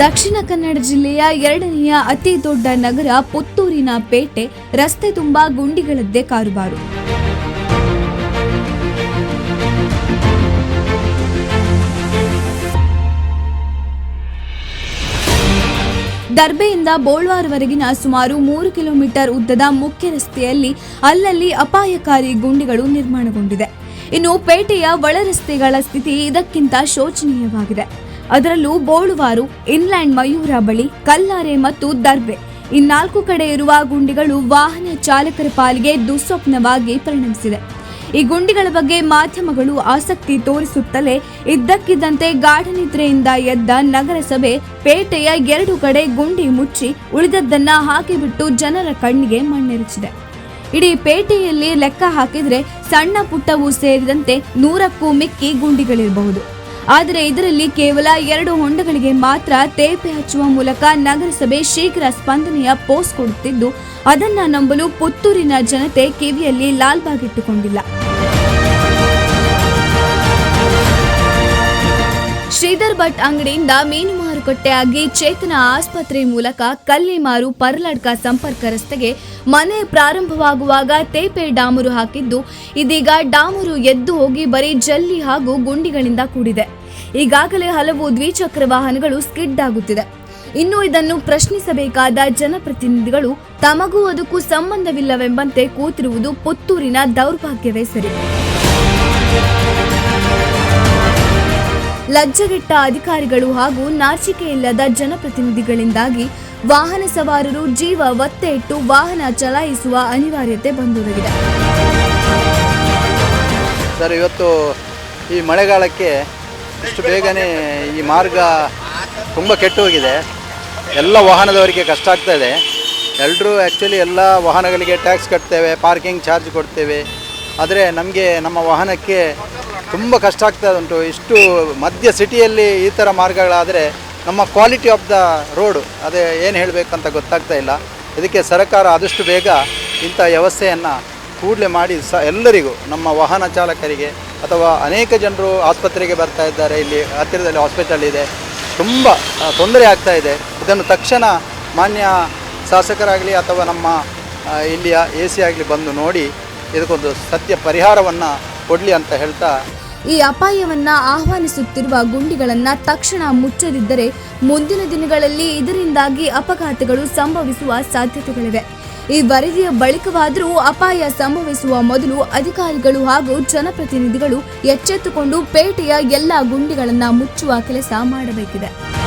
ದಕ್ಷಿಣ ಕನ್ನಡ ಜಿಲ್ಲೆಯ ಎರಡನೆಯ ಅತಿ ದೊಡ್ಡ ನಗರ ಪುತ್ತೂರಿನ ಪೇಟೆ, ರಸ್ತೆ ತುಂಬಾ ಗುಂಡಿಗಳದ್ದೇ ಕಾರುಬಾರು. ದರ್ಬೆಯಿಂದ ಬೋಳ್ವಾರ್ವರೆಗಿನ ಸುಮಾರು ಮೂರು ಕಿಲೋಮೀಟರ್ ಉದ್ದದ ಮುಖ್ಯ ರಸ್ತೆಯಲ್ಲಿ ಅಲ್ಲಲ್ಲಿ ಅಪಾಯಕಾರಿ ಗುಂಡಿಗಳು ನಿರ್ಮಾಣಗೊಂಡಿದೆ. ಇನ್ನು ಪೇಟೆಯ ಒಳರಸ್ತೆಗಳ ಸ್ಥಿತಿ ಇದಕ್ಕಿಂತ ಶೋಚನೀಯವಾಗಿದೆ. ಅದರಲ್ಲೂ ಬೋಳುವಾರು, ಇನ್ಲ್ಯಾಂಡ್ ಮಯೂರ ಬಳಿ ಕಲ್ಲಾರೆ ಮತ್ತು ದರ್ಬೆ ಈ ನಾಲ್ಕು ಕಡೆ ಇರುವ ಗುಂಡಿಗಳು ವಾಹನ ಚಾಲಕರ ಪಾಲಿಗೆ ದುಸ್ವಪ್ನವಾಗಿ ಪರಿಣಮಿಸಿದೆ. ಈ ಗುಂಡಿಗಳ ಬಗ್ಗೆ ಮಾಧ್ಯಮಗಳು ಆಸಕ್ತಿ ತೋರಿಸುತ್ತಲೇ ಇದ್ದಕ್ಕಿದ್ದಂತೆ ಗಾಢನಿದ್ರೆಯಿಂದ ಎದ್ದ ನಗರಸಭೆ ಪೇಟೆಯ ಎರಡು ಕಡೆ ಗುಂಡಿ ಮುಚ್ಚಿ ಉಳಿದದ್ದನ್ನ ಹಾಕಿಬಿಟ್ಟು ಜನರ ಕಣ್ಣಿಗೆ ಮಣ್ಣೆರಚಿದೆ. ಇಡೀ ಪೇಟೆಯಲ್ಲಿ ಲೆಕ್ಕ ಹಾಕಿದ್ರೆ ಸಣ್ಣ ಪುಟ್ಟವು ಸೇರಿದಂತೆ ನೂರಕ್ಕೂ ಮಿಕ್ಕಿ ಗುಂಡಿಗಳಿರಬಹುದು. ಆದರೆ ಇದರಲ್ಲಿ ಕೇವಲ ಎರಡು ಹೊಂಡಗಳಿಗೆ ಮಾತ್ರ ತೇಪೆ ಹಚ್ಚುವ ಮೂಲಕ ನಗರಸಭೆ ಶೀಘ್ರ ಸ್ಪಂದನೆಯ ಪೋಸ್ಟ್ ಕೊಡುತ್ತಿದ್ದು, ಅದನ್ನ ನಂಬಲು ಪುತ್ತೂರಿನ ಜನತೆ ಕಿವಿಯಲ್ಲಿ ಲಾಲ್ಬಾಗಿಟ್ಟುಕೊಂಡಿಲ್ಲ ಶ್ರೀಧರ್ ಭಟ್ ಅಂಗಡಿಯಿಂದ ಮೀನು ಮಾರುಕಟ್ಟೆಯಾಗಿ ಚೇತನ ಆಸ್ಪತ್ರೆ ಮೂಲಕ ಕಲ್ಲಿಮಾರು ಪರಲಡ್ಕ ಸಂಪರ್ಕ ರಸ್ತೆಗೆ ಮನೆ ಪ್ರಾರಂಭವಾಗುವಾಗ ತೇಪೆ ಡಾಮರು ಹಾಕಿದ್ದು, ಇದೀಗ ಡಾಮರು ಎದ್ದು ಹೋಗಿ ಬರೀ ಜಲ್ಲಿ ಹಾಗೂ ಗುಂಡಿಗಳಿಂದ ಕೂಡಿದೆ. ಈಗಾಗಲೇ ಹಲವು ದ್ವಿಚಕ್ರ ವಾಹನಗಳು ಸ್ಕಿಡ್ ಆಗುತ್ತಿದೆ. ಇನ್ನು ಇದನ್ನು ಪ್ರಶ್ನಿಸಬೇಕಾದ ಜನಪ್ರತಿನಿಧಿಗಳು, ತಮಗೂ ಅದಕ್ಕೂ ಸಂಬಂಧವಿಲ್ಲವೆಂಬಂತೆ ಕೂತಿರುವುದು ಪುತ್ತೂರಿನ ದೌರ್ಭಾಗ್ಯವೇ ಸರಿ. ಲಜ್ಜೆಗೆಟ್ಟ ಅಧಿಕಾರಿಗಳು ಹಾಗೂ ನಾಚಿಕೆಯಿಲ್ಲದ ಜನಪ್ರತಿನಿಧಿಗಳಿಂದಾಗಿ ವಾಹನ ಸವಾರರು ಜೀವ ಒತ್ತೆ ಇಟ್ಟು ವಾಹನ ಚಲಾಯಿಸುವ ಅನಿವಾರ್ಯತೆ ಬಂದೊದಗಿದೆ ಸರ್, ಇವತ್ತು ಈ ಮಳೆಗಾಲಕ್ಕೆ ಇಷ್ಟು ಬೇಗನೆ ಈ ಮಾರ್ಗ ತುಂಬ ಕೆಟ್ಟು ಹೋಗಿದೆ ಎಲ್ಲ ವಾಹನದವರಿಗೆ ಕಷ್ಟ ಆಗ್ತಾ ಇದೆ. ಎಲ್ಲರೂ ಆ್ಯಕ್ಚುಲಿ ಎಲ್ಲ ವಾಹನಗಳಿಗೆ ಟ್ಯಾಕ್ಸ್ ಕಟ್ತೇವೆ, ಪಾರ್ಕಿಂಗ್ ಚಾರ್ಜ್ ಕೊಡ್ತೇವೆ. ಆದರೆ ನಮಗೆ ನಮ್ಮ ವಾಹನಕ್ಕೆ ತುಂಬ ಕಷ್ಟ ಆಗ್ತಾ ಉಂಟು. ಇಷ್ಟು ಮಧ್ಯ ಸಿಟಿಯಲ್ಲಿ ಈ ಥರ ಮಾರ್ಗಗಳಾದರೆ ನಮ್ಮ ಕ್ವಾಲಿಟಿ ಆಫ್ ದ ರೋಡು ಅದೇ ಏನು ಹೇಳಬೇಕಂತ ಗೊತ್ತಾಗ್ತಾ ಇಲ್ಲ. ಇದಕ್ಕೆ ಸರ್ಕಾರ ಆದಷ್ಟು ಬೇಗ ಇಂಥ ವ್ಯವಸ್ಥೆಯನ್ನು ಕೂಡಲೇ ಮಾಡಿ ಸ ಎಲ್ಲರಿಗೂ, ನಮ್ಮ ವಾಹನ ಚಾಲಕರಿಗೆ ಅಥವಾ ಅನೇಕ ಜನರು ಆಸ್ಪತ್ರೆಗೆ ಬರ್ತಾ ಇದ್ದಾರೆ. ಇಲ್ಲಿ ಹತ್ತಿರದಲ್ಲಿ ಹಾಸ್ಪಿಟಲ್ ಇದೆ. ತುಂಬ ತೊಂದರೆ ಆಗ್ತಾ ಇದೆ. ಇದನ್ನು ತಕ್ಷಣ ಮಾನ್ಯ ಶಾಸಕರಾಗಲಿ ಅಥವಾ ನಮ್ಮ ಇಲ್ಲಿಯ ಎ ಸಿ ಆಗಲಿ ಬಂದು ನೋಡಿ, ಇದಕ್ಕೊಂದು ಸತ್ಯ ಪರಿಹಾರವನ್ನು ಕೊಡಲಿ ಅಂತ ಹೇಳ್ತಾ ಈ ಅಪಾಯವನ್ನ ಆಹ್ವಾನಿಸುತ್ತಿರುವ ಗುಂಡಿಗಳನ್ನ ತಕ್ಷಣ ಮುಚ್ಚದಿದ್ದರೆ ಮುಂದಿನ ದಿನಗಳಲ್ಲಿ ಇದರಿಂದಾಗಿ ಅಪಘಾತಗಳು ಸಂಭವಿಸುವ ಸಾಧ್ಯತೆಗಳಿವೆ. ಈ ವರದಿಯ ಬಳಿಕವಾದರೂ ಅಪಾಯ ಸಂಭವಿಸುವ ಮೊದಲು ಅಧಿಕಾರಿಗಳು ಹಾಗೂ ಜನಪ್ರತಿನಿಧಿಗಳು ಎಚ್ಚೆತ್ತುಕೊಂಡು ಪೇಟೆಯ ಎಲ್ಲ ಗುಂಡಿಗಳನ್ನು ಮುಚ್ಚುವ ಕೆಲಸ ಮಾಡಬೇಕಿದೆ.